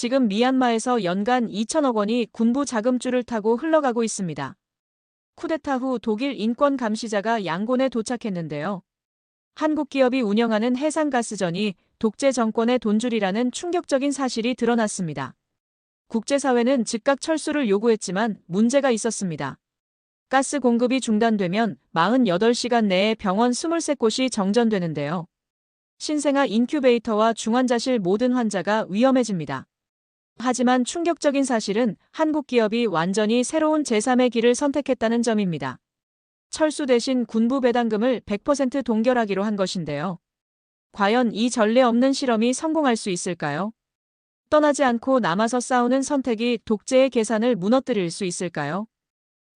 지금 미얀마에서 연간 2천억 원이 군부 자금줄을 타고 흘러가고 있습니다. 쿠데타 후 독일 인권 감시자가 양곤에 도착했는데요. 한국 기업이 운영하는 해상가스전이 독재 정권의 돈줄이라는 충격적인 사실이 드러났습니다. 국제사회는 즉각 철수를 요구했지만 문제가 있었습니다. 가스 공급이 중단되면 48시간 내에 병원 23곳이 정전되는데요. 신생아 인큐베이터와 중환자실 모든 환자가 위험해집니다. 하지만 충격적인 사실은 한국 기업이 완전히 새로운 제3의 길을 선택했다는 점입니다. 철수 대신 군부 배당금을 100% 동결하기로 한 것인데요. 과연 이 전례 없는 실험이 성공할 수 있을까요? 떠나지 않고 남아서 싸우는 선택이 독재의 계산을 무너뜨릴 수 있을까요?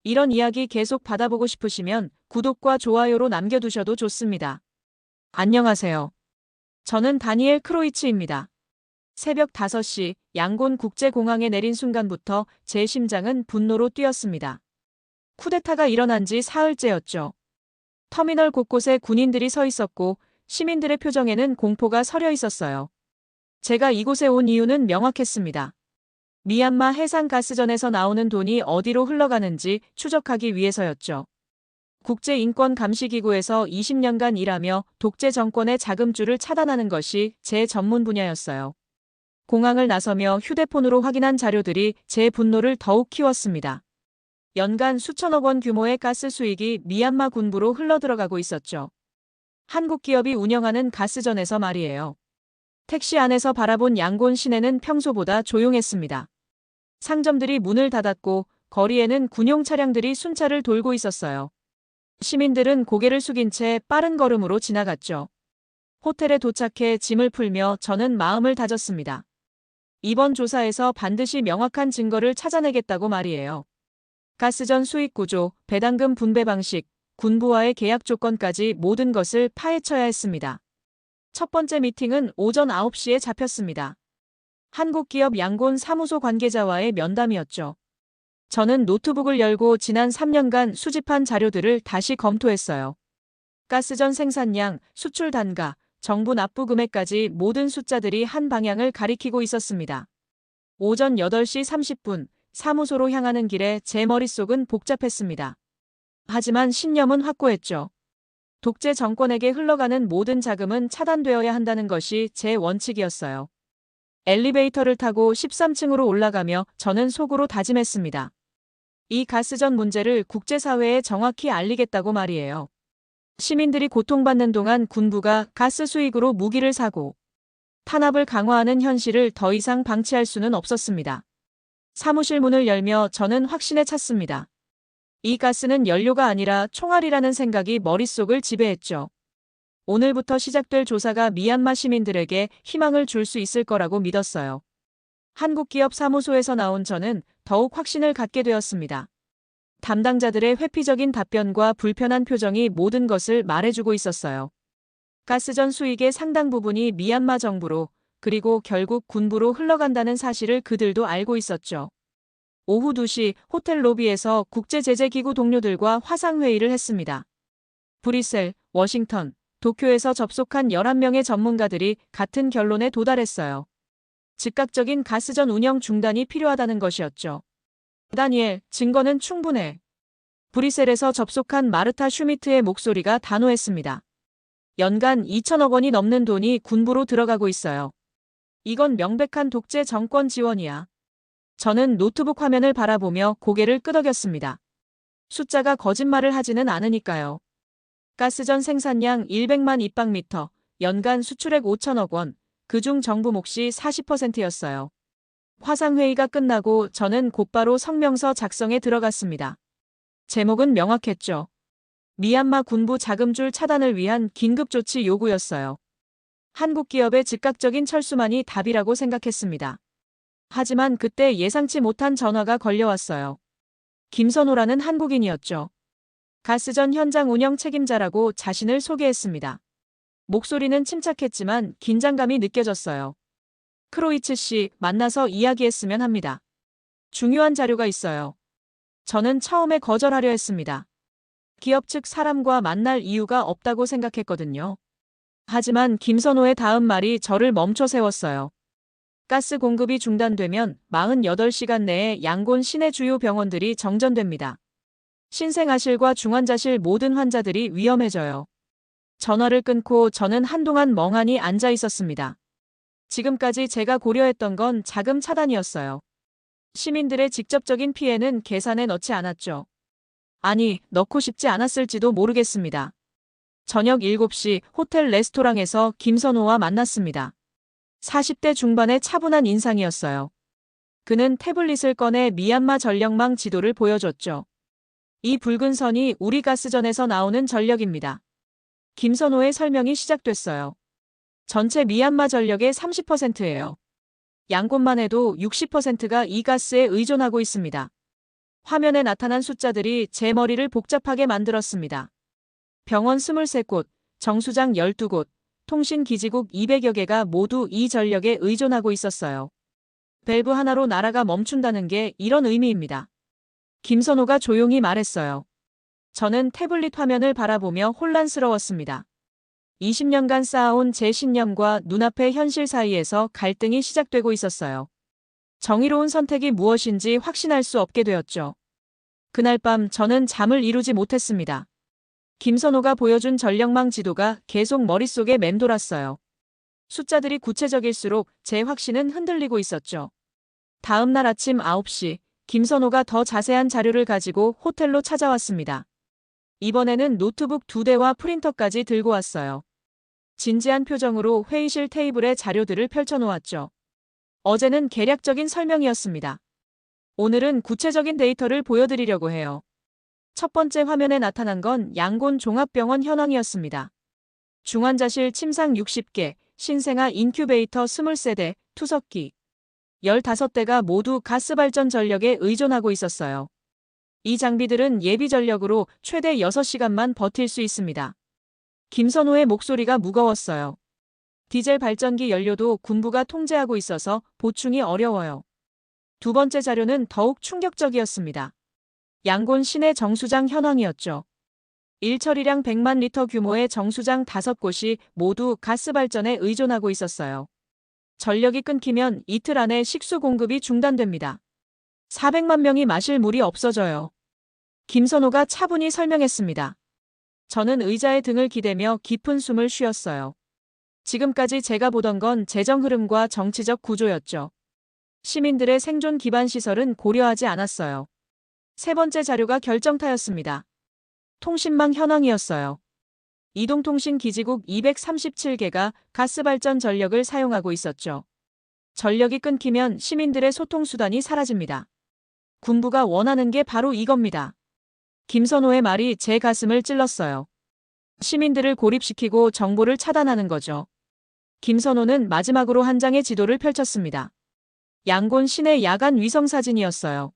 이런 이야기 계속 받아보고 싶으시면 구독과 좋아요로 남겨두셔도 좋습니다. 안녕하세요. 저는 다니엘 크로이츠입니다. 새벽 5시 양곤 국제공항에 내린 순간부터 제 심장은 분노로 뛰었습니다. 쿠데타가 일어난 지 사흘째였죠. 터미널 곳곳에 군인들이 서 있었고 시민들의 표정에는 공포가 서려 있었어요. 제가 이곳에 온 이유는 명확했습니다. 미얀마 해상가스전에서 나오는 돈이 어디로 흘러가는지 추적하기 위해서였죠. 국제인권감시기구에서 20년간 일하며 독재 정권의 자금줄을 차단하는 것이 제 전문 분야였어요. 공항을 나서며 휴대폰으로 확인한 자료들이 제 분노를 더욱 키웠습니다. 연간 수천억 원 규모의 가스 수익이 미얀마 군부로 흘러들어가고 있었죠. 한국 기업이 운영하는 가스전에서 말이에요. 택시 안에서 바라본 양곤 시내는 평소보다 조용했습니다. 상점들이 문을 닫았고 거리에는 군용 차량들이 순찰을 돌고 있었어요. 시민들은 고개를 숙인 채 빠른 걸음으로 지나갔죠. 호텔에 도착해 짐을 풀며 저는 마음을 다졌습니다. 이번 조사에서 반드시 명확한 증거를 찾아내겠다고 말이에요. 가스전 수익 구조, 배당금 분배 방식, 군부와의 계약 조건까지 모든 것을 파헤쳐야 했습니다. 첫 번째 미팅은 오전 9시에 잡혔습니다. 한국 기업 양곤 사무소 관계자와의 면담이었죠. 저는 노트북을 열고 지난 3년간 수집한 자료들을 다시 검토했어요. 가스전 생산량, 수출 단가, 정부 납부 금액까지 모든 숫자들이 한 방향을 가리키고 있었습니다. 오전 8시 30분 사무소로 향하는 길에 제 머릿속은 복잡했습니다. 하지만 신념은 확고했죠. 독재 정권에게 흘러가는 모든 자금은 차단되어야 한다는 것이 제 원칙이었어요. 엘리베이터를 타고 13층으로 올라가며 저는 속으로 다짐했습니다. 이 가스전 문제를 국제사회에 정확히 알리겠다고 말이에요. 시민들이 고통받는 동안 군부가 가스 수익으로 무기를 사고 탄압을 강화하는 현실을 더 이상 방치할 수는 없었습니다. 사무실 문을 열며 저는 확신에 찼습니다. 이 가스는 연료가 아니라 총알이라는 생각이 머릿속을 지배했죠. 오늘부터 시작될 조사가 미얀마 시민들에게 희망을 줄 수 있을 거라고 믿었어요. 한국 기업 사무소에서 나온 저는 더욱 확신을 갖게 되었습니다. 담당자들의 회피적인 답변과 불편한 표정이 모든 것을 말해주고 있었어요. 가스전 수익의 상당 부분이 미얀마 정부로 그리고 결국 군부로 흘러간다는 사실을 그들도 알고 있었죠. 오후 2시 호텔 로비에서 국제제재기구 동료들과 화상회의를 했습니다. 브뤼셀, 워싱턴, 도쿄에서 접속한 11명의 전문가들이 같은 결론에 도달했어요. 즉각적인 가스전 운영 중단이 필요하다는 것이었죠. 다니엘, 증거는 충분해. 브뤼셀에서 접속한 마르타 슈미트의 목소리가 단호했습니다. 연간 2천억 원이 넘는 돈이 군부로 들어가고 있어요. 이건 명백한 독재 정권 지원이야. 저는 노트북 화면을 바라보며 고개를 끄덕였습니다. 숫자가 거짓말을 하지는 않으니까요. 가스전 생산량 100만 입방미터, 연간 수출액 5천억 원, 그중 정부 몫이 40%였어요. 화상회의가 끝나고 저는 곧바로 성명서 작성에 들어갔습니다. 제목은 명확했죠. 미얀마 군부 자금줄 차단을 위한 긴급조치 요구였어요. 한국 기업의 즉각적인 철수만이 답이라고 생각했습니다. 하지만 그때 예상치 못한 전화가 걸려왔어요. 김선호라는 한국인이었죠. 가스전 현장 운영 책임자라고 자신을 소개했습니다. 목소리는 침착했지만 긴장감이 느껴졌어요. 크로이츠 씨 만나서 이야기했으면 합니다. 중요한 자료가 있어요. 저는 처음에 거절하려 했습니다. 기업 측 사람과 만날 이유가 없다고 생각했거든요. 하지만 김선호의 다음 말이 저를 멈춰 세웠어요. 가스 공급이 중단되면 48시간 내에 양곤 시내 주요 병원들이 정전됩니다. 신생아실과 중환자실 모든 환자들이 위험해져요. 전화를 끊고 저는 한동안 멍하니 앉아 있었습니다. 지금까지 제가 고려했던 건 자금 차단이었어요. 시민들의 직접적인 피해는 계산에 넣지 않았죠. 아니, 넣고 싶지 않았을지도 모르겠습니다. 저녁 7시 호텔 레스토랑에서 김선호와 만났습니다. 40대 중반의 차분한 인상이었어요. 그는 태블릿을 꺼내 미얀마 전력망 지도를 보여줬죠. 이 붉은 선이 우리 가스전에서 나오는 전력입니다. 김선호의 설명이 시작됐어요. 전체 미얀마 전력의 30%예요. 양곳만 해도 60%가 이 가스에 의존하고 있습니다. 화면에 나타난 숫자들이 제 머리를 복잡하게 만들었습니다. 병원 23곳, 정수장 12곳, 통신기지국 200여 개가 모두 이 전력에 의존하고 있었어요. 밸브 하나로 나라가 멈춘다는 게 이런 의미입니다. 김선호가 조용히 말했어요. 저는 태블릿 화면을 바라보며 혼란스러웠습니다. 20년간 쌓아온 제 신념과 눈앞의 현실 사이에서 갈등이 시작되고 있었어요. 정의로운 선택이 무엇인지 확신할 수 없게 되었죠. 그날 밤 저는 잠을 이루지 못했습니다. 김선호가 보여준 전력망 지도가 계속 머릿속에 맴돌았어요. 숫자들이 구체적일수록 제 확신은 흔들리고 있었죠. 다음 날 아침 9시, 김선호가 더 자세한 자료를 가지고 호텔로 찾아왔습니다. 이번에는 노트북 두 대와 프린터까지 들고 왔어요. 진지한 표정으로 회의실 테이블에 자료들을 펼쳐놓았죠. 어제는 계략적인 설명이었습니다. 오늘은 구체적인 데이터를 보여드리려고 해요. 첫 번째 화면에 나타난 건 양곤 종합병원 현황이었습니다. 중환자실 침상 60개, 신생아 인큐베이터 23대, 투석기 15대가 모두 가스발전 전력에 의존하고 있었어요. 이 장비들은 예비 전력으로 최대 6시간만 버틸 수 있습니다. 김선호의 목소리가 무거웠어요. 디젤 발전기 연료도 군부가 통제하고 있어서 보충이 어려워요. 두 번째 자료는 더욱 충격적이었습니다. 양곤 시내 정수장 현황이었죠. 일처리량 100만 리터 규모의 정수장 5곳이 모두 가스 발전에 의존하고 있었어요. 전력이 끊기면 이틀 안에 식수 공급이 중단됩니다. 400만 명이 마실 물이 없어져요. 김선호가 차분히 설명했습니다. 저는 의자에 등을 기대며 깊은 숨을 쉬었어요. 지금까지 제가 보던 건 재정 흐름과 정치적 구조였죠. 시민들의 생존 기반 시설은 고려하지 않았어요. 세 번째 자료가 결정타였습니다. 통신망 현황이었어요. 이동통신 기지국 237개가 가스발전 전력을 사용하고 있었죠. 전력이 끊기면 시민들의 소통수단이 사라집니다. 군부가 원하는 게 바로 이겁니다. 김선호의 말이 제 가슴을 찔렀어요. 시민들을 고립시키고 정보를 차단하는 거죠. 김선호는 마지막으로 한 장의 지도를 펼쳤습니다. 양곤 시내 야간 위성 사진이었어요.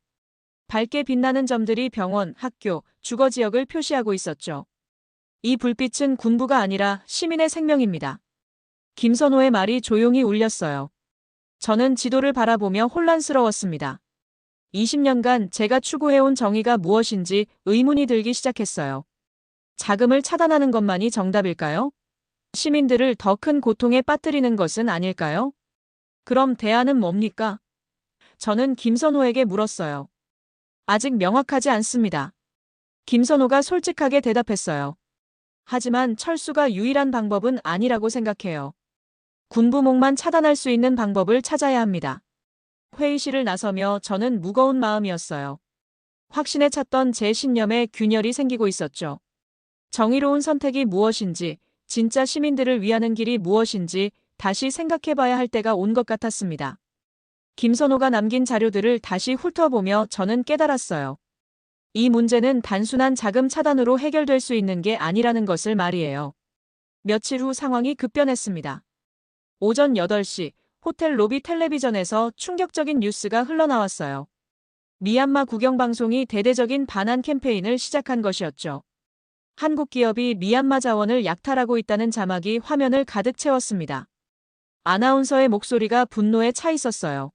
밝게 빛나는 점들이 병원, 학교, 주거 지역을 표시하고 있었죠. 이 불빛은 군부가 아니라 시민의 생명입니다. 김선호의 말이 조용히 울렸어요. 저는 지도를 바라보며 혼란스러웠습니다. 20년간 제가 추구해온 정의가 무엇인지 의문이 들기 시작했어요. 자금을 차단하는 것만이 정답일까요? 시민들을 더 큰 고통에 빠뜨리는 것은 아닐까요? 그럼 대안은 뭡니까? 저는 김선호에게 물었어요. 아직 명확하지 않습니다. 김선호가 솔직하게 대답했어요. 하지만 철수가 유일한 방법은 아니라고 생각해요. 군부목만 차단할 수 있는 방법을 찾아야 합니다. 회의실을 나서며 저는 무거운 마음이었어요. 확신에 찼던 제 신념에 균열이 생기고 있었죠. 정의로운 선택이 무엇인지, 진짜 시민들을 위하는 길이 무엇인지 다시 생각해봐야 할 때가 온 것 같았습니다. 김선호가 남긴 자료들을 다시 훑어보며 저는 깨달았어요. 이 문제는 단순한 자금 차단으로 해결될 수 있는 게 아니라는 것을 말이에요. 며칠 후 상황이 급변했습니다. 오전 8시 호텔 로비 텔레비전에서 충격적인 뉴스가 흘러나왔어요. 미얀마 국영방송이 대대적인 반환 캠페인을 시작한 것이었죠. 한국 기업이 미얀마 자원을 약탈하고 있다는 자막이 화면을 가득 채웠습니다. 아나운서의 목소리가 분노에 차 있었어요.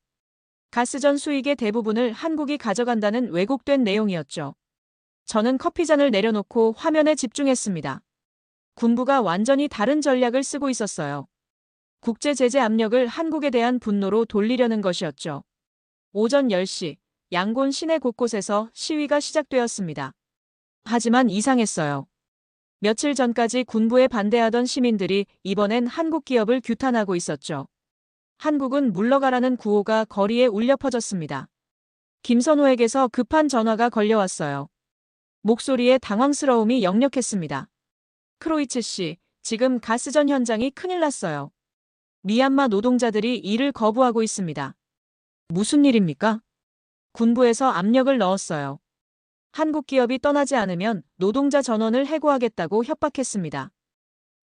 가스전 수익의 대부분을 한국이 가져간다는 왜곡된 내용이었죠. 저는 커피잔을 내려놓고 화면에 집중했습니다. 군부가 완전히 다른 전략을 쓰고 있었어요. 국제 제재 압력을 한국에 대한 분노로 돌리려는 것이었죠. 오전 10시 양곤 시내 곳곳에서 시위가 시작되었습니다. 하지만 이상했어요. 며칠 전까지 군부에 반대하던 시민들이 이번엔 한국 기업을 규탄하고 있었죠. 한국은 물러가라는 구호가 거리에 울려 퍼졌습니다. 김선호에게서 급한 전화가 걸려왔어요. 목소리에 당황스러움이 역력했습니다. 크로이츠 씨, 지금 가스전 현장이 큰일 났어요. 미얀마 노동자들이 일을 거부하고 있습니다. 무슨 일입니까? 군부에서 압력을 넣었어요. 한국 기업이 떠나지 않으면 노동자 전원을 해고하겠다고 협박했습니다.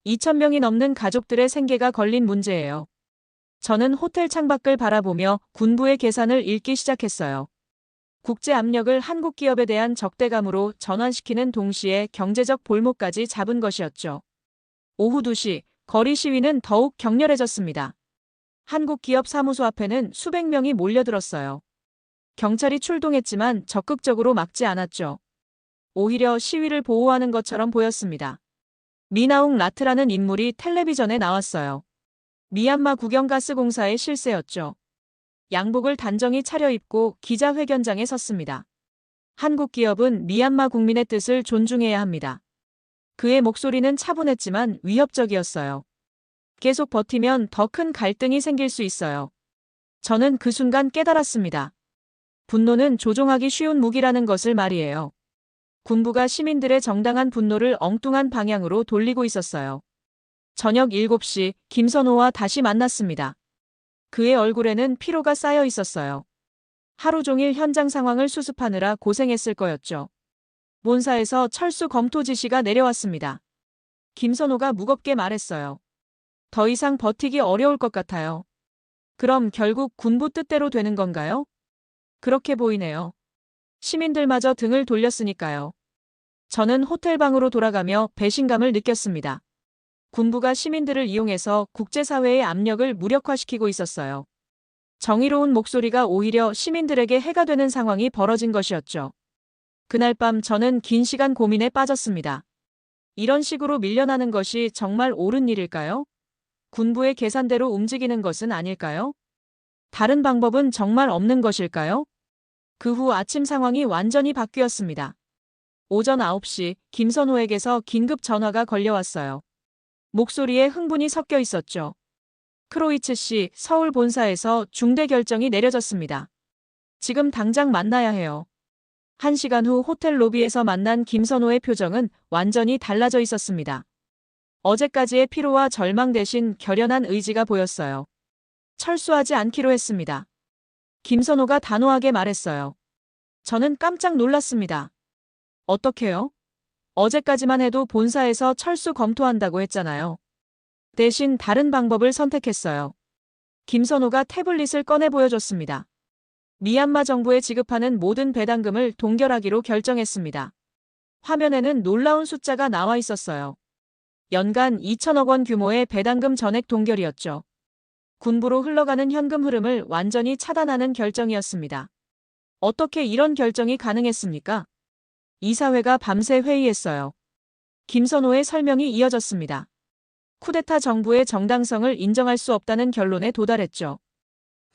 2,000명이 넘는 가족들의 생계가 걸린 문제예요. 저는 호텔 창밖을 바라보며 군부의 계산을 읽기 시작했어요. 국제 압력을 한국 기업에 대한 적대감으로 전환시키는 동시에 경제적 볼목까지 잡은 것이었죠. 오후 2시 거리 시위는 더욱 격렬해졌습니다. 한국 기업 사무소 앞에는 수백 명이 몰려들었어요. 경찰이 출동했지만 적극적으로 막지 않았죠. 오히려 시위를 보호하는 것처럼 보였습니다. 미나웅 라트라는 인물이 텔레비전에 나왔어요. 미얀마 국영가스공사의 실세였죠. 양복을 단정히 차려입고 기자회견장에 섰습니다. 한국 기업은 미얀마 국민의 뜻을 존중해야 합니다. 그의 목소리는 차분했지만 위협적이었어요. 계속 버티면 더 큰 갈등이 생길 수 있어요. 저는 그 순간 깨달았습니다. 분노는 조종하기 쉬운 무기라는 것을 말이에요. 군부가 시민들의 정당한 분노를 엉뚱한 방향으로 돌리고 있었어요. 저녁 7시 김선호와 다시 만났습니다. 그의 얼굴에는 피로가 쌓여 있었어요. 하루 종일 현장 상황을 수습하느라 고생했을 거였죠. 본사에서 철수 검토 지시가 내려왔습니다. 김선호가 무겁게 말했어요. 더 이상 버티기 어려울 것 같아요. 그럼 결국 군부 뜻대로 되는 건가요? 그렇게 보이네요. 시민들마저 등을 돌렸으니까요. 저는 호텔방으로 돌아가며 배신감을 느꼈습니다. 군부가 시민들을 이용해서 국제사회의 압력을 무력화시키고 있었어요. 정의로운 목소리가 오히려 시민들에게 해가 되는 상황이 벌어진 것이었죠. 그날 밤 저는 긴 시간 고민에 빠졌습니다. 이런 식으로 밀려나는 것이 정말 옳은 일일까요? 군부의 계산대로 움직이는 것은 아닐까요? 다른 방법은 정말 없는 것일까요? 그 후 아침 상황이 완전히 바뀌었습니다. 오전 9시 김선호에게서 긴급 전화가 걸려왔어요. 목소리에 흥분이 섞여 있었죠. 크로이츠 씨 서울 본사에서 중대 결정이 내려졌습니다. 지금 당장 만나야 해요. 한 시간 후 호텔 로비에서 만난 김선호의 표정은 완전히 달라져 있었습니다. 어제까지의 피로와 절망 대신 결연한 의지가 보였어요. 철수하지 않기로 했습니다. 김선호가 단호하게 말했어요. 저는 깜짝 놀랐습니다. 어떻게요? 어제까지만 해도 본사에서 철수 검토한다고 했잖아요. 대신 다른 방법을 선택했어요. 김선호가 태블릿을 꺼내 보여줬습니다. 미얀마 정부에 지급하는 모든 배당금을 동결하기로 결정했습니다. 화면에는 놀라운 숫자가 나와 있었어요. 연간 2천억 원 규모의 배당금 전액 동결이었죠. 군부로 흘러가는 현금 흐름을 완전히 차단하는 결정이었습니다. 어떻게 이런 결정이 가능했습니까? 이사회가 밤새 회의했어요. 김선호의 설명이 이어졌습니다. 쿠데타 정부의 정당성을 인정할 수 없다는 결론에 도달했죠.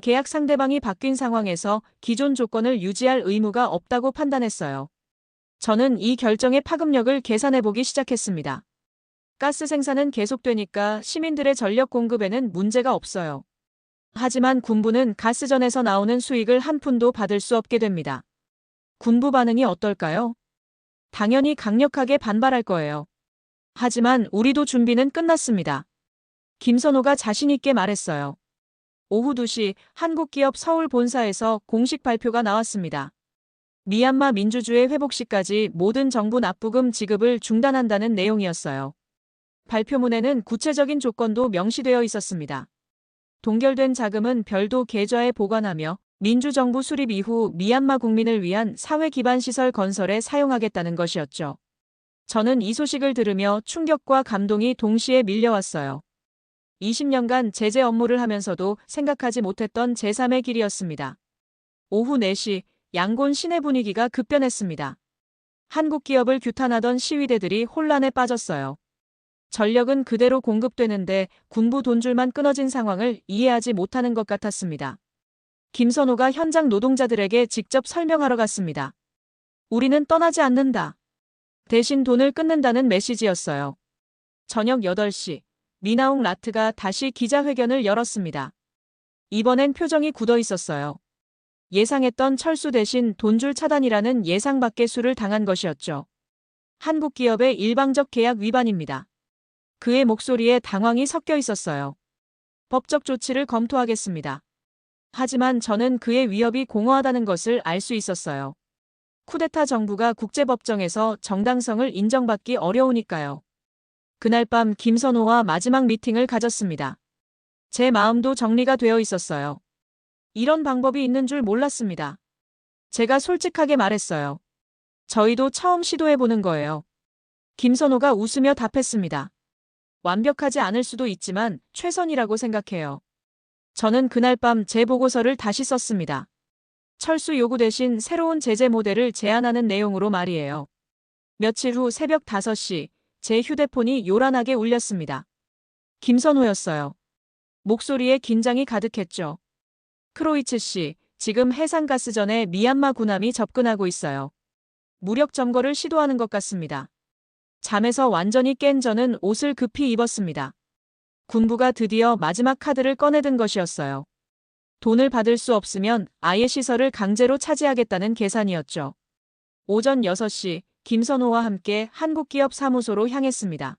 계약 상대방이 바뀐 상황에서 기존 조건을 유지할 의무가 없다고 판단했어요. 저는 이 결정의 파급력을 계산해보기 시작했습니다. 가스 생산은 계속되니까 시민들의 전력 공급에는 문제가 없어요. 하지만 군부는 가스전에서 나오는 수익을 한 푼도 받을 수 없게 됩니다. 군부 반응이 어떨까요? 당연히 강력하게 반발할 거예요. 하지만 우리도 준비는 끝났습니다. 김선호가 자신있게 말했어요. 오후 2시 한국기업 서울 본사에서 공식 발표가 나왔습니다. 미얀마 민주주의 회복 시까지 모든 정부 납부금 지급을 중단한다는 내용이었어요. 발표문에는 구체적인 조건도 명시되어 있었습니다. 동결된 자금은 별도 계좌에 보관하며 민주정부 수립 이후 미얀마 국민을 위한 사회 기반 시설 건설에 사용하겠다는 것이었죠. 저는 이 소식을 들으며 충격과 감동이 동시에 밀려왔어요. 20년간 제재 업무를 하면서도 생각하지 못했던 제3의 길이었습니다. 오후 4시 양곤 시내 분위기가 급변했습니다. 한국 기업을 규탄하던 시위대들이 혼란에 빠졌어요. 전력은 그대로 공급되는데 군부 돈줄만 끊어진 상황을 이해하지 못하는 것 같았습니다. 김선호가 현장 노동자들에게 직접 설명하러 갔습니다. 우리는 떠나지 않는다. 대신 돈을 끊는다는 메시지였어요. 저녁 8시, 미나옹 라트가 다시 기자회견을 열었습니다. 이번엔 표정이 굳어 있었어요. 예상했던 철수 대신 돈줄 차단이라는 예상 밖의 수를 당한 것이었죠. 한국 기업의 일방적 계약 위반입니다. 그의 목소리에 당황이 섞여 있었어요. 법적 조치를 검토하겠습니다. 하지만 저는 그의 위협이 공허하다는 것을 알 수 있었어요. 쿠데타 정부가 국제법정에서 정당성을 인정받기 어려우니까요. 그날 밤 김선호와 마지막 미팅을 가졌습니다. 제 마음도 정리가 되어 있었어요. 이런 방법이 있는 줄 몰랐습니다. 제가 솔직하게 말했어요. 저희도 처음 시도해보는 거예요. 김선호가 웃으며 답했습니다. 완벽하지 않을 수도 있지만 최선이라고 생각해요. 저는 그날 밤 제 보고서를 다시 썼습니다. 철수 요구 대신 새로운 제재 모델을 제안하는 내용으로 말이에요. 며칠 후 새벽 5시 제 휴대폰이 요란하게 울렸습니다. 김선호였어요. 목소리에 긴장이 가득했죠. 크로이츠 씨, 지금 해상가스전에 미얀마 군함이 접근하고 있어요. 무력 점거를 시도하는 것 같습니다. 잠에서 완전히 깬 저는 옷을 급히 입었습니다. 군부가 드디어 마지막 카드를 꺼내든 것이었어요. 돈을 받을 수 없으면 아예 시설을 강제로 차지하겠다는 계산이었죠. 오전 6시 김선호와 함께 한국기업 사무소로 향했습니다.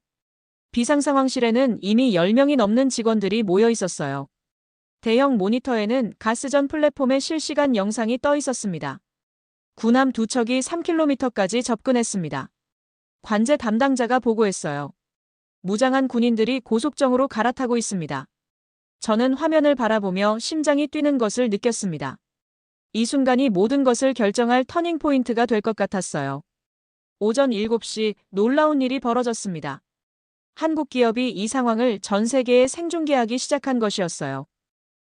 비상상황실에는 이미 10명이 넘는 직원들이 모여 있었어요. 대형 모니터에는 가스전 플랫폼의 실시간 영상이 떠 있었습니다. 군함 두 척이 3km까지 접근했습니다. 관제 담당자가 보고했어요. 무장한 군인들이 고속정으로 갈아타고 있습니다. 저는 화면을 바라보며 심장이 뛰는 것을 느꼈습니다. 이 순간이 모든 것을 결정할 터닝 포인트가 될 것 같았어요. 오전 7시 놀라운 일이 벌어졌습니다. 한국 기업이 이 상황을 전 세계에 생중계하기 시작한 것이었어요.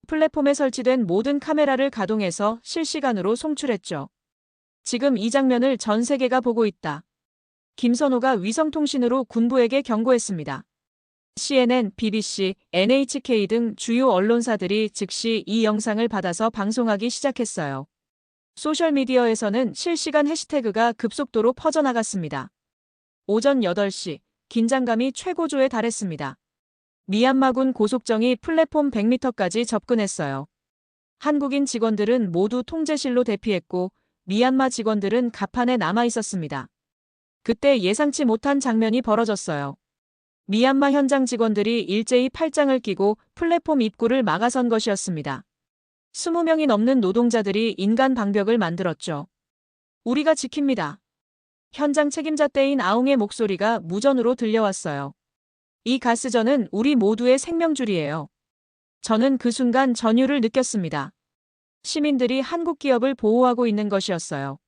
플랫폼에 설치된 모든 카메라를 가동해서 실시간으로 송출했죠. 지금 이 장면을 전 세계가 보고 있다. 김선호가 위성통신으로 군부에게 경고했습니다. CNN, BBC, NHK 등 주요 언론사들이 즉시 이 영상을 받아서 방송하기 시작했어요. 소셜미디어에서는 실시간 해시태그가 급속도로 퍼져나갔습니다. 오전 8시, 긴장감이 최고조에 달했습니다. 미얀마군 고속정이 플랫폼 100m까지 접근했어요. 한국인 직원들은 모두 통제실로 대피했고 미얀마 직원들은 갑판에 남아 있었습니다. 그때 예상치 못한 장면이 벌어졌어요. 미얀마 현장 직원들이 일제히 팔짱을 끼고 플랫폼 입구를 막아선 것이었습니다. 20명이 넘는 노동자들이 인간 방벽을 만들었죠. 우리가 지킵니다. 현장 책임자 때인 아웅의 목소리가 무전으로 들려왔어요. 이 가스전은 우리 모두의 생명줄이에요. 저는 그 순간 전율을 느꼈습니다. 시민들이 한국 기업을 보호하고 있는 것이었어요.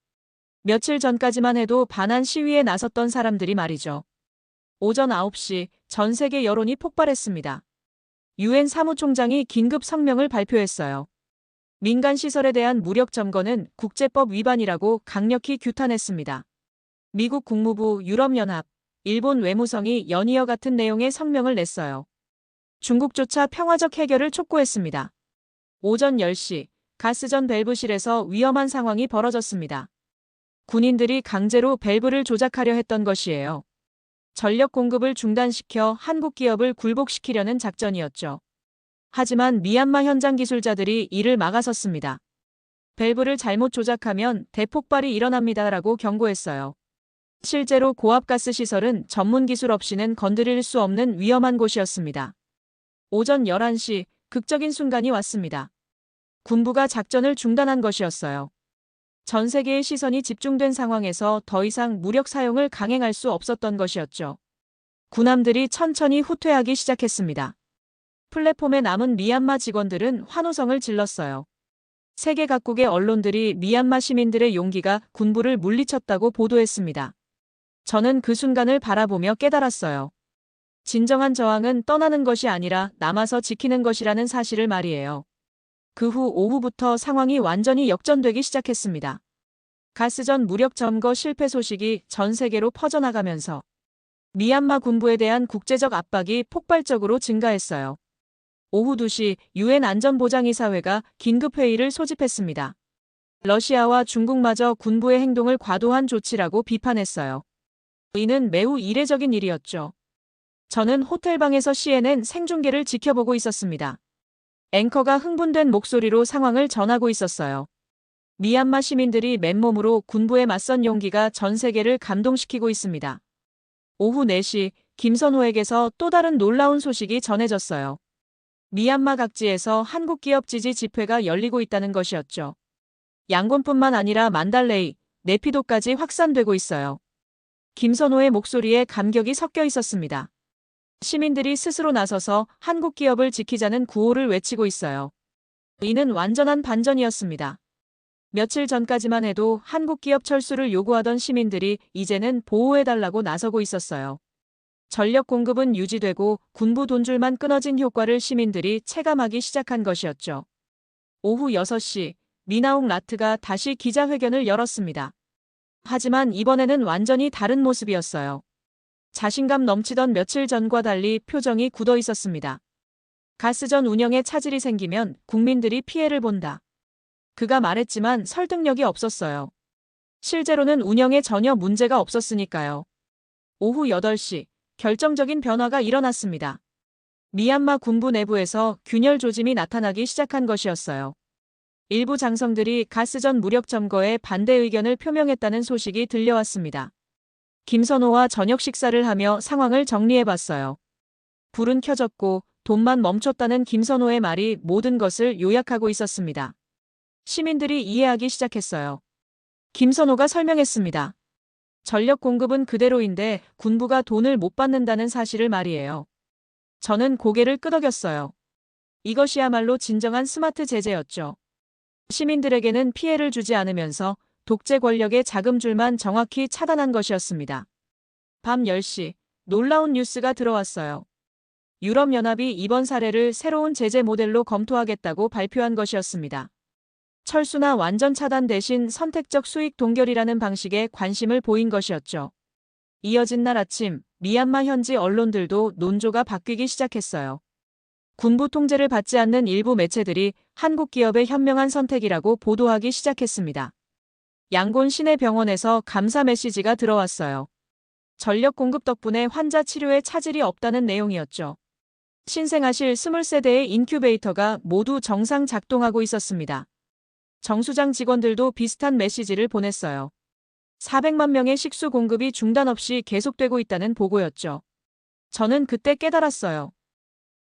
며칠 전까지만 해도 반환 시위에 나섰던 사람들이 말이죠. 오전 9시 전 세계 여론이 폭발했습니다. 유엔 사무총장이 긴급 성명을 발표했어요. 민간 시설에 대한 무력 점거는 국제법 위반이라고 강력히 규탄했습니다. 미국 국무부 유럽연합, 일본 외무성이 연이어 같은 내용의 성명을 냈어요. 중국조차 평화적 해결을 촉구했습니다. 오전 10시 가스전 밸브실에서 위험한 상황이 벌어졌습니다. 군인들이 강제로 밸브를 조작하려 했던 것이에요. 전력 공급을 중단시켜 한국 기업을 굴복시키려는 작전이었죠. 하지만 미얀마 현장 기술자들이 이를 막아섰습니다. 밸브를 잘못 조작하면 대폭발이 일어납니다라고 경고했어요. 실제로 고압가스 시설은 전문 기술 없이는 건드릴 수 없는 위험한 곳이었습니다. 오전 11시 극적인 순간이 왔습니다. 군부가 작전을 중단한 것이었어요. 전 세계의 시선이 집중된 상황에서 더 이상 무력 사용을 강행할 수 없었던 것이었죠. 군함들이 천천히 후퇴하기 시작했습니다. 플랫폼에 남은 미얀마 직원들은 환호성을 질렀어요. 세계 각국의 언론들이 미얀마 시민들의 용기가 군부를 물리쳤다고 보도했습니다. 저는 그 순간을 바라보며 깨달았어요. 진정한 저항은 떠나는 것이 아니라 남아서 지키는 것이라는 사실을 말이에요. 그 후 오후부터 상황이 완전히 역전되기 시작했습니다. 가스전 무력 점거 실패 소식이 전 세계로 퍼져나가면서 미얀마 군부에 대한 국제적 압박이 폭발적으로 증가했어요. 오후 2시 유엔 안전보장이사회가 긴급회의를 소집했습니다. 러시아와 중국마저 군부의 행동을 과도한 조치라고 비판했어요. 이는 매우 이례적인 일이었죠. 저는 호텔방에서 CNN 생중계를 지켜보고 있었습니다. 앵커가 흥분된 목소리로 상황을 전하고 있었어요. 미얀마 시민들이 맨몸으로 군부에 맞선 용기가 전 세계를 감동시키고 있습니다. 오후 4시 김선호에게서 또 다른 놀라운 소식이 전해졌어요. 미얀마 각지에서 한국 기업 지지 집회가 열리고 있다는 것이었죠. 양곤뿐만 아니라 만달레이, 네피도까지 확산되고 있어요. 김선호의 목소리에 감격이 섞여 있었습니다. 시민들이 스스로 나서서 한국 기업을 지키자는 구호를 외치고 있어요. 이는 완전한 반전이었습니다. 며칠 전까지만 해도 한국 기업 철수를 요구하던 시민들이 이제는 보호해달라고 나서고 있었어요. 전력 공급은 유지되고 군부 돈줄만 끊어진 효과를 시민들이 체감하기 시작한 것이었죠. 오후 6시 미나옥 라트가 다시 기자회견을 열었습니다. 하지만 이번에는 완전히 다른 모습이었어요. 자신감 넘치던 며칠 전과 달리 표정이 굳어 있었습니다. 가스전 운영에 차질이 생기면 국민들이 피해를 본다. 그가 말했지만 설득력이 없었어요. 실제로는 운영에 전혀 문제가 없었으니까요. 오후 8시 결정적인 변화가 일어났습니다. 미얀마 군부 내부에서 균열 조짐이 나타나기 시작한 것이었어요. 일부 장성들이 가스전 무력 점거에 반대 의견을 표명했다는 소식이 들려왔습니다. 김선호와 저녁 식사를 하며 상황을 정리해봤어요. 불은 켜졌고 돈만 멈췄다는 김선호의 말이 모든 것을 요약하고 있었습니다. 시민들이 이해하기 시작했어요. 김선호가 설명했습니다. 전력 공급은 그대로인데 군부가 돈을 못 받는다는 사실을 말이에요. 저는 고개를 끄덕였어요. 이것이야말로 진정한 스마트 제재였죠. 시민들에게는 피해를 주지 않으면서 독재 권력의 자금줄만 정확히 차단한 것이었습니다. 밤 10시 놀라운 뉴스가 들어왔어요. 유럽연합이 이번 사례를 새로운 제재 모델로 검토하겠다고 발표한 것이었습니다. 철수나 완전 차단 대신 선택적 수익 동결이라는 방식에 관심을 보인 것이었죠. 이어진 날 아침 미얀마 현지 언론들도 논조가 바뀌기 시작했어요. 군부 통제를 받지 않는 일부 매체들이 한국 기업의 현명한 선택이라고 보도하기 시작했습니다. 양곤 시내 병원에서 감사 메시지가 들어왔어요. 전력 공급 덕분에 환자 치료에 차질이 없다는 내용이었죠. 신생아실 23대의 인큐베이터가 모두 정상 작동하고 있었습니다. 정수장 직원들도 비슷한 메시지를 보냈어요. 400만 명의 식수 공급이 중단 없이 계속되고 있다는 보고였죠. 저는 그때 깨달았어요.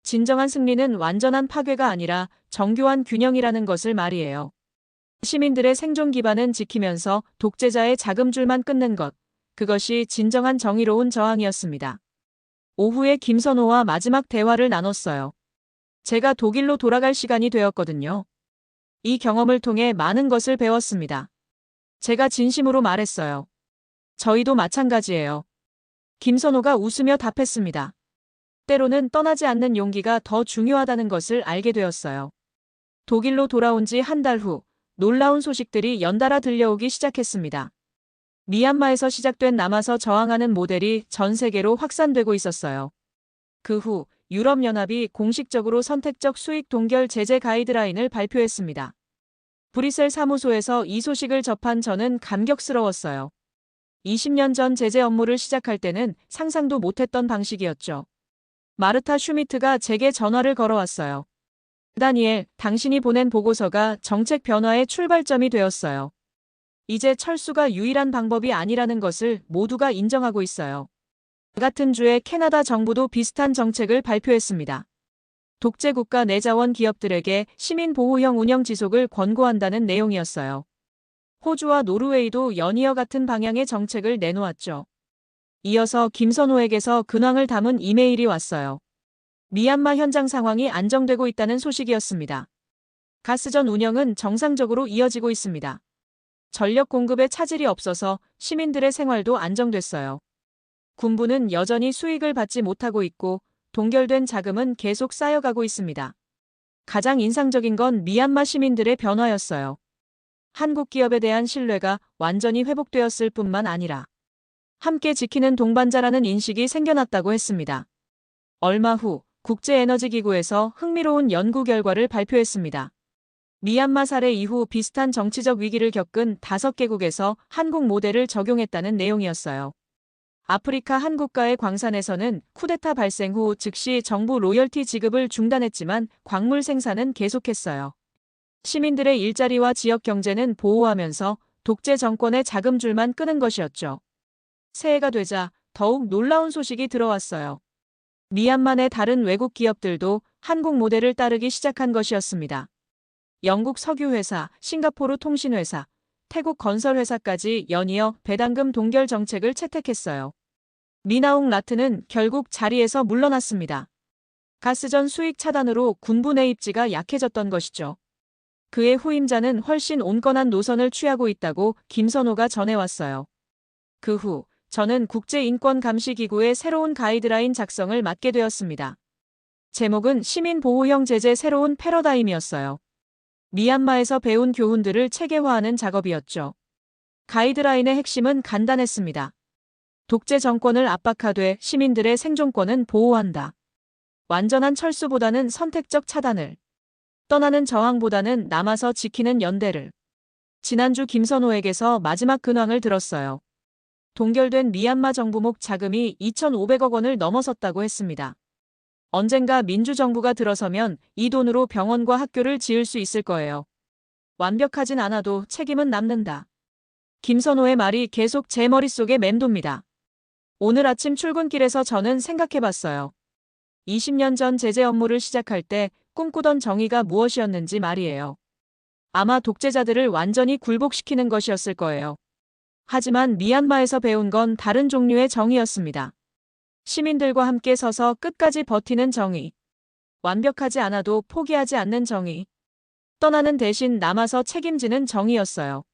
진정한 승리는 완전한 파괴가 아니라 정교한 균형이라는 것을 말이에요. 시민들의 생존 기반은 지키면서 독재자의 자금줄만 끊는 것. 그것이 진정한 정의로운 저항이었습니다. 오후에 김선호와 마지막 대화를 나눴어요. 제가 독일로 돌아갈 시간이 되었거든요. 이 경험을 통해 많은 것을 배웠습니다. 제가 진심으로 말했어요. 저희도 마찬가지예요. 김선호가 웃으며 답했습니다. 때로는 떠나지 않는 용기가 더 중요하다는 것을 알게 되었어요. 독일로 돌아온 지 한 달 후, 놀라운 소식들이 연달아 들려오기 시작했습니다. 미얀마에서 시작된 남아서 저항하는 모델이 전 세계로 확산되고 있었어요. 그 후 유럽연합이 공식적으로 선택적 수익 동결 제재 가이드라인을 발표했습니다. 브뤼셀 사무소에서 이 소식을 접한 저는 감격스러웠어요. 20년 전 제재 업무를 시작할 때는 상상도 못했던 방식이었죠. 마르타 슈미트가 제게 전화를 걸어왔어요. 다니엘, 당신이 보낸 보고서가 정책 변화의 출발점이 되었어요. 이제 철수가 유일한 방법이 아니라는 것을 모두가 인정하고 있어요. 같은 주에 캐나다 정부도 비슷한 정책을 발표했습니다. 독재국가 내자원 기업들에게 시민보호형 운영 지속을 권고한다는 내용이었어요. 호주와 노르웨이도 연이어 같은 방향의 정책을 내놓았죠. 이어서 김선호에게서 근황을 담은 이메일이 왔어요. 미얀마 현장 상황이 안정되고 있다는 소식이었습니다. 가스전 운영은 정상적으로 이어지고 있습니다. 전력 공급에 차질이 없어서 시민들의 생활도 안정됐어요. 군부는 여전히 수익을 받지 못하고 있고 동결된 자금은 계속 쌓여가고 있습니다. 가장 인상적인 건 미얀마 시민들의 변화였어요. 한국 기업에 대한 신뢰가 완전히 회복되었을 뿐만 아니라 함께 지키는 동반자라는 인식이 생겨났다고 했습니다. 얼마 후 국제에너지기구에서 흥미로운 연구 결과를 발표했습니다. 미얀마 사례 이후 비슷한 정치적 위기를 겪은 다섯 개국에서 한국 모델을 적용했다는 내용이었어요. 아프리카 한 국가의 광산에서는 쿠데타 발생 후 즉시 정부 로열티 지급을 중단했지만 광물 생산은 계속했어요. 시민들의 일자리와 지역 경제는 보호하면서 독재 정권의 자금줄만 끄는 것이었죠. 새해가 되자 더욱 놀라운 소식이 들어왔어요. 미얀마 내 다른 외국 기업들도 한국 모델을 따르기 시작한 것이었습니다. 영국 석유회사, 싱가포르 통신회사, 태국 건설회사까지 연이어 배당금 동결 정책을 채택했어요. 미나웅 라트는 결국 자리에서 물러났습니다. 가스전 수익 차단으로 군부 내 입지가 약해졌던 것이죠. 그의 후임자는 훨씬 온건한 노선을 취하고 있다고 김선호가 전해왔어요. 그 후 저는 국제인권감시기구의 새로운 가이드라인 작성을 맡게 되었습니다. 제목은 시민보호형 제재 새로운 패러다임이었어요. 미얀마에서 배운 교훈들을 체계화하는 작업이었죠. 가이드라인의 핵심은 간단했습니다. 독재 정권을 압박하되 시민들의 생존권은 보호한다. 완전한 철수보다는 선택적 차단을. 떠나는 저항보다는 남아서 지키는 연대를. 지난주 김선호에게서 마지막 근황을 들었어요. 동결된 미얀마 정부 목 자금이 2,500억 원을 넘어섰다고 했습니다. 언젠가 민주정부가 들어서면 이 돈으로 병원과 학교를 지을 수 있을 거예요. 완벽하진 않아도 책임은 남는다. 김선호의 말이 계속 제 머릿속에 맴돕니다. 오늘 아침 출근길에서 저는 생각해봤어요. 20년 전 제재 업무를 시작할 때 꿈꾸던 정의가 무엇이었는지 말이에요. 아마 독재자들을 완전히 굴복시키는 것이었을 거예요. 하지만 미얀마에서 배운 건 다른 종류의 정의였습니다. 시민들과 함께 서서 끝까지 버티는 정의. 완벽하지 않아도 포기하지 않는 정의. 떠나는 대신 남아서 책임지는 정의였어요.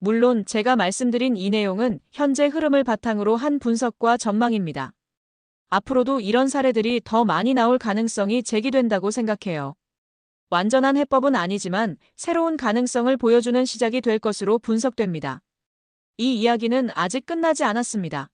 물론 제가 말씀드린 이 내용은 현재 흐름을 바탕으로 한 분석과 전망입니다. 앞으로도 이런 사례들이 더 많이 나올 가능성이 제기된다고 생각해요. 완전한 해법은 아니지만 새로운 가능성을 보여주는 시작이 될 것으로 분석됩니다. 이 이야기는 아직 끝나지 않았습니다.